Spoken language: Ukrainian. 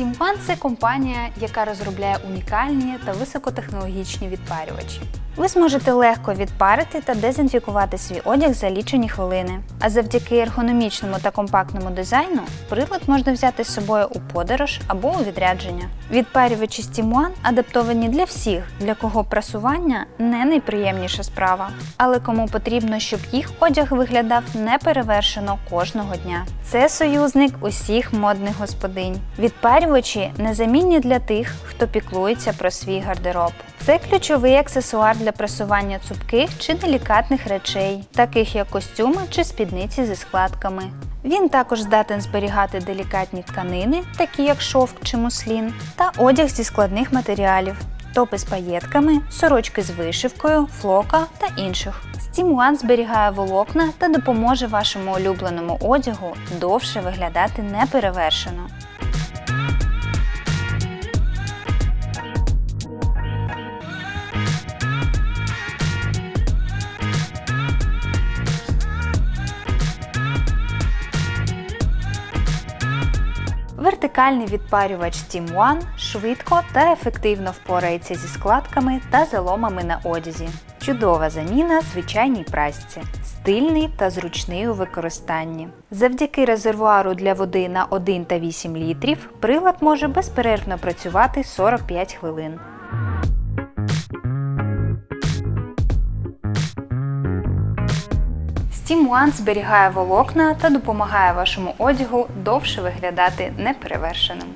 One – це компанія, яка розробляє унікальні та високотехнологічні відпарювачі. Ви зможете легко відпарити та дезінфікувати свій одяг за лічені хвилини. А завдяки ергономічному та компактному дизайну прилад можна взяти з собою у подорож або у відрядження. Відпарювачі One адаптовані для всіх, для кого прасування не найприємніша справа, але кому потрібно, щоб їх одяг виглядав неперевершено кожного дня. Це союзник усіх модних господинь. Відпарювачі незамінні для тих, хто піклується про свій гардероб. Це ключовий аксесуар для прасування цупких чи делікатних речей, таких як костюми чи спідниці зі складками. Він також здатен зберігати делікатні тканини, такі як шовк чи муслін, та одяг зі складних матеріалів, топи з паєтками, сорочки з вишивкою, флока та інших. One зберігає волокна та допоможе вашому улюбленому одягу довше виглядати неперевершено. Вертикальний відпарювач Team One швидко та ефективно впорається зі складками та заломами на одязі. Чудова заміна звичайній прасці, стильний та зручний у використанні. Завдяки резервуару для води на 1 та 8 літрів прилад може безперервно працювати 45 хвилин. One зберігає волокна та допомагає вашому одягу довше виглядати неперевершеним.